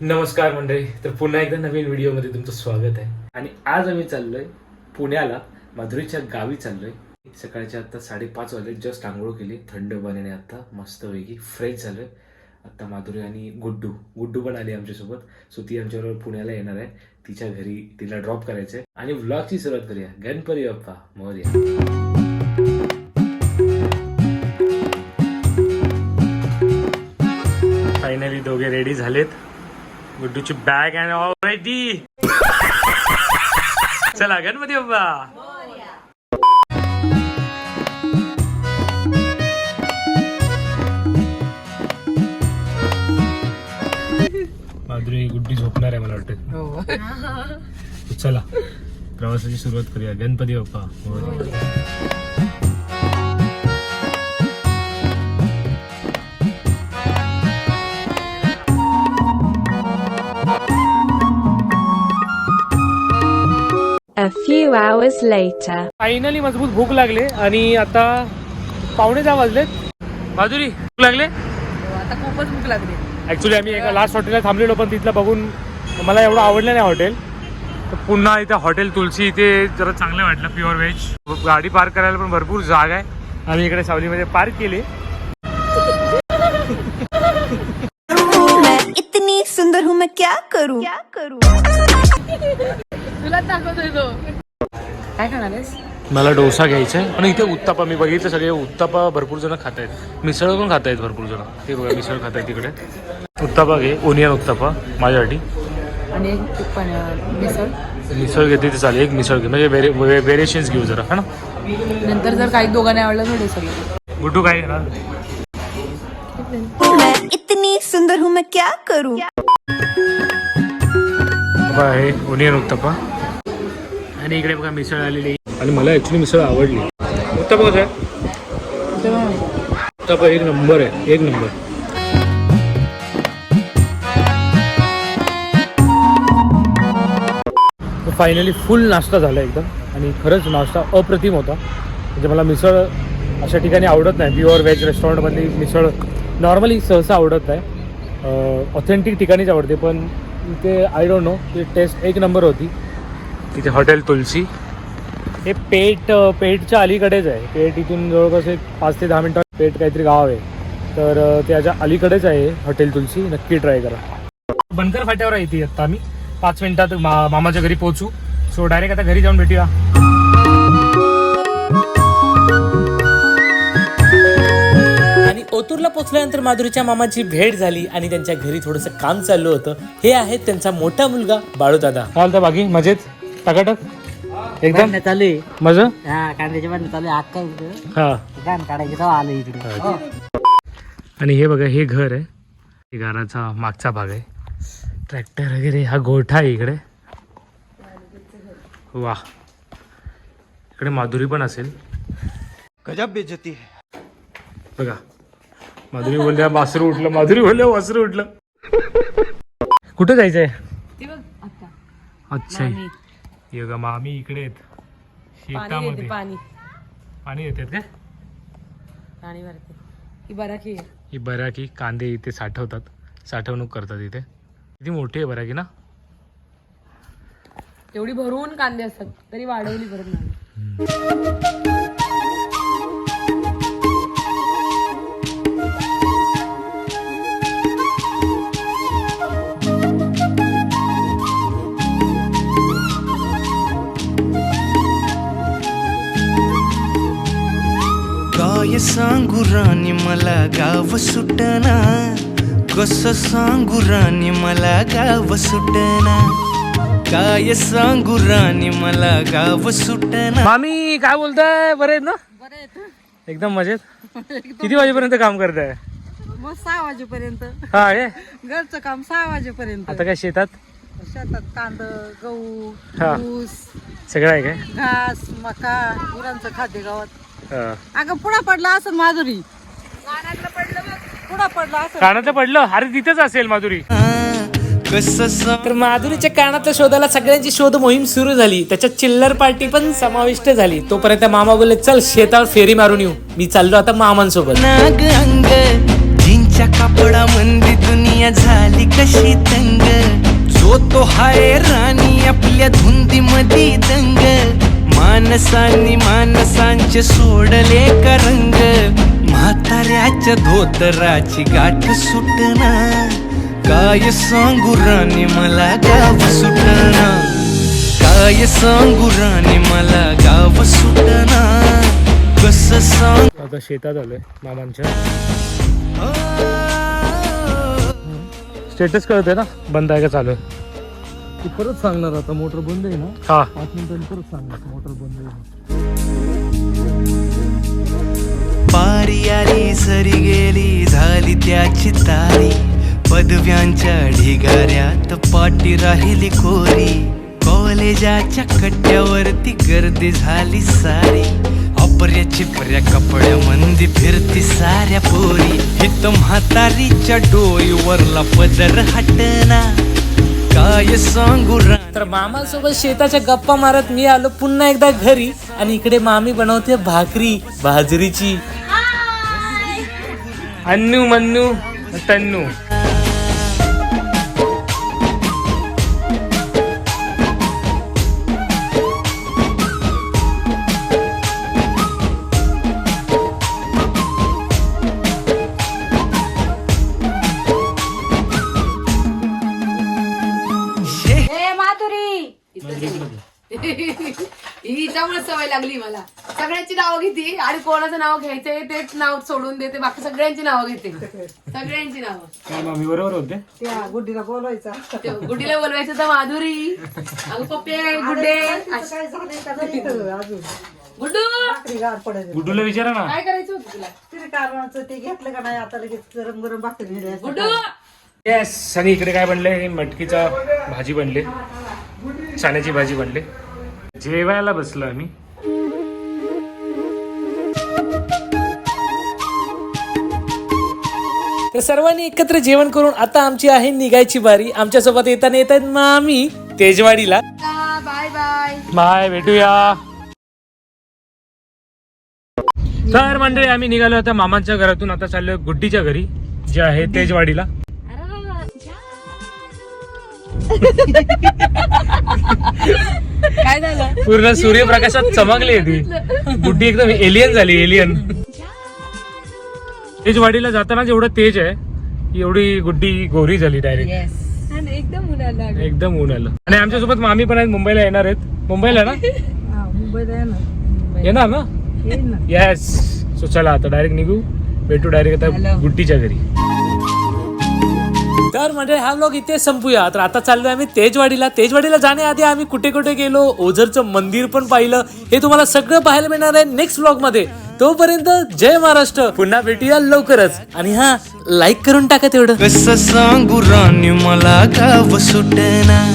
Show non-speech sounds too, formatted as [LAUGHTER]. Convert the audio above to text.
नमस्कार मंडळी तर पुन्हा एकदा नवीन व्हिडिओमध्ये तुमचं स्वागत आहे. आणि आज आम्ही चाललोय पुण्याला माधुरीच्या गावी चाललोय. सकाळच्या आता साडेपाच वाजले जस्ट आंघोळ केली थंड पाण्याने आता मस्तपैकी फ्रेश झालोय. आता माधुरी आणि गुड्डू गुड्डू पण आली आमच्यासोबत. सो ती आमच्याबरोबर पुण्याला येणार आहे. तिच्या घरी तिला ड्रॉप करायचंय आणि व्लॉगची सुरुवात करूया. गणपती बाप्पा मोरया. फायनली दोघे रेडी झालेत. गुड्डूची बॅग अँड ऑल रेडी चला गणपती बाप्पा. माधुरी गुड्डी झोपणार आहे मला वाटतं. चला प्रवासाची सुरुवात करूया. Ganapati Bappa. A few hours later. Finally मजबूत भूक लागले आणि आता पावणे दहा वाजलेत. माधुरी भूक लागले? आता खूपच भूक लागली. ऍक्च्युली आम्ही एका लास्ट हॉटेलला थांबलेलो पण तिथलं बघून मला एवढं आवडलं नाही हॉटेल तर पुन्हा इथे हॉटेल तुलसी इथे जरा चांगलं वाटलं प्युअर व्हेज गाडी पार्क करायला पण भरपूर जागा आहे. आम्ही इकडे सावलीमध्ये पार्क केली. इतनी सुंदर हूँ मैं क्या करूँ? क्या करूँ? तुला दाखवतोय तो. काय खाणार आहेस? मला डोसा घ्यायचा आहे पण इथे उत्तापा मी बघितलं सगळे उत्तापा भरपूर जण खात आहेत मिसळ पण खात आहेत भरपूर जण. ते बघा मिसळ खात आहेत तिकडे. उत्तापा घे ओनियन उत्तापा माझ्यासाठी. आणि एक पण मिसळ. मिसळ घेते ते चालेल एक मिसळ घे. म्हणजे व्हेरिएशन्स घेऊ जरा हा ना? नंतर जर काही दोघांनी आवडलं तर गुड्डू काय घेणार? इतनी सुंदर हूँ मैं क्या करूँ? हे ओनियन उत्तप्पा आणि इकडे बघा मिसळ आलेली. आणि मला ॲक्च्युली मिसळ आवडली. उत्तम कसं आहे? उत्तम एक नंबर आहे एक नंबर. फायनली फुल नाश्ता झाला एकदम. आणि खरंच नाश्ता अप्रतिम होता. म्हणजे मला मिसळ अशा ठिकाणी आवडत नाही. प्युअर व्हेज रेस्टॉरंटमधली मिसळ नॉर्मली सहसा आवडत नाही. ऑथेंटिक ठिकाणीच आवडते पण इथे आय डोंट नो ती टेस्ट एक नंबर होती. तिथे हॉटेल तुलसी. हे पेठ पेठच्या अलीकडेच आहे. पेठ इथून जवळपास एक पाच ते दहा मिनटं पेठ काहीतरी गाव आहे. तर त्याच्या अलीकडेच आहे हॉटेल तुलसी. नक्की ट्राय करा. बनकर फाट्यावर आहे इथे आता आम्ही. पाच मिनिटात मा मामाच्या घरी पोहोचू. सो डायरेक्ट आता घरी जाऊन भेटूया. आणि ओतूरला पोचल्यानंतर माधुरीच्या मामाची भेट झाली आणि त्यांच्या घरी थोडंसं काम चाललं होतं. हे आहेत त्यांचा मोठा मुलगा बाळूदादा. काय तर बाकी मजेत. टाकाटक एकदम चालू आहे. मज? हा कांद्याचे बांधणं चालू आहे. अक्का इकडं हा. गाण काढायचं तेव्हा आलं इकडे. हो. आणि हे बघा हे घर आहे. हे घराचा मागचा भाग आहे. ट्रॅक्टर वगैरे हा गोठा आहे इकडे. वा. इकडे माधुरी पण असेल. गजब बेइज्जती है. बघा. माधुरी बोलल्या वासरू उठलं. माधुरी बोलल्या वासरू उठलं. कुठं जायचंय? ती बघ आता अच्छा. हे बघा मामी इकडे आहेत. पाणी शेतामध्ये. देते पाणी. पाणी येतात काय पाणी भरते. ही बराकी आहे. ही बराकी कांदे इथे साठवतात. साठवणूक करतात इथे. किती मोठी आहे बराकी ना? एवढी भरून कांदे असतात तरी वाढवली परत नाही. काय सांगू राणी मला गाव सुटना. कस सांगू राणी मला गाव सुटना. काय सांगू राणी मला गाव सुटना. मामी काय बोलताय? बरे आहेत ना? एकदम मजेत. [LAUGHS] किती वाजेपर्यंत काम करताय? मग सहा वाजेपर्यंत. हा हे. घरचं काम सहा वाजेपर्यंत. आता काय शेतात? शेतात कांद गहू हा. ऊस सगळं आहे काय? घास मका गुरांचं खाद्य गावात. अगं पुढा पडला असं माधुरी. पुढा पडला असं कानातलं पडलं? अरे तिथेच असेल माधुरी. तर माधुरीच्या कानातल्या शोधाला सगळ्यांची शोध मोहीम सुरू झाली. त्याच्यात चिल्लर पार्टी पण समाविष्ट झाली. तोपर्यंत मामा बोलले चल शेतावर फेरी मारून येऊ. मी चाललो आता मामांसोबत. नाग अंग जिंच त्याच्या कापडा मंदी दुनिया झाली कशी तंग. जो तो हाय राणी आपल्या धुंदी मधी दंग. मानसांनी मानसांचे सोडले का रंग? म्हाताऱ्याच्या धोतराची गाठ सुटना. काय सांगू राणी मला गाव सुटना. काय सांगू राणी मला गाव सुटना. कस सांग आता शेतात आलोय मामांच्या. स्टेटस कळतंय ना? बंद आहे का चालू आहे? तू परत सांगणार आता मोटर बंद आहे ना? हा. पाच मिनिटांनी परत सांगणार मोटर बंद आहे पारी आली सरी गेली झाली त्याची तारी. पदव्यांच्या ढिगाऱ्यात पाठी राहिली कोरी कॉलेजाच्या कट्ट्यावरती गर्दी झाली सारी. अपर्या चिपऱ्या कपड्या मंदी फिरती साऱ्या पोरी. हित म्हातारीच्या डोईवरला पदर हटना. काय सांगू तर मामासोबत शेताच्या गप्पा मारत मी आलो पुन्हा एकदा घरी आणि इकडे मामी बनवते भाकरी बाजरीची. अन्नू मन्नू तन्नू. [LAUGHS] हिच्यामुळे सवय लागली मला. सगळ्यांची नावं घेते आणि कोणाचं नाव घ्यायचंय तेच नाव सोडून देते. बाकी सगळ्यांची नावं घेते. सगळ्यांची नावं. काय मामी बरोबर होते? ते गुड्डीला बोलवायचं. तर माधुरी. अगं पप्पे गुड्डे. गुड्डू! गुड्डूला विचारा ना. काय करायचं होतं तुला? ते घेतलं का नाही? आता लगेच गरम गरम भाकरी गुड्डू! येस आणि इकडे काय बनले? हे मटकीचा भाजी बनले. चण्याची भाजी बनले. जेवायला बसलो आम्ही. तर सर्वांनी एकत्र जेवण करून आता आमची आहे निघायची बारी. आमच्यासोबत येताना येत आहेत मामी तेजवाडीला. बाय बाय बाय भेटूया. तर मंडळी आम्ही निघालो आता मामांच्या घरातून. आता चाललोय गुड्डीच्या घरी जे आहे तेजवाडीला. काय झालं? पूर्ण सूर्यप्रकाशात चमकली ती. गुड्डी एकदम एलियन झाली एलियन तेजवाडीला जाताना जेवढं तेज आहे एवढी गुड्डी गोरी झाली डायरेक्ट एकदम उन्हाला एकदम ऊन आलं आणि आमच्यासोबत मामी पण आहेत मुंबईला येणार आहेत. मुंबईला ना? येणार ना? येस सो चला आता डायरेक्ट निघू. भेटू डायरेक्ट आता गुड्डीच्या घरी. तर म्हणजे हा ब्लॉग इथे संपूया. तर आता चाललोय आम्ही तेजवाडीला. तेजवाडीला जाण्याआधी आम्ही कुठे कुठे गेलो ओझरचं मंदिर पण पाहिलं. हे तुम्हाला सगळं पाहायला मिळणार आहे नेक्स्ट ब्लॉगमध्ये. तोपर्यंत जय महाराष्ट्र. पुन्हा भेटूया लवकरच. आणि हा लाईक करून टाका तेवढं. कस सांगू राणी मला गाव सुटना.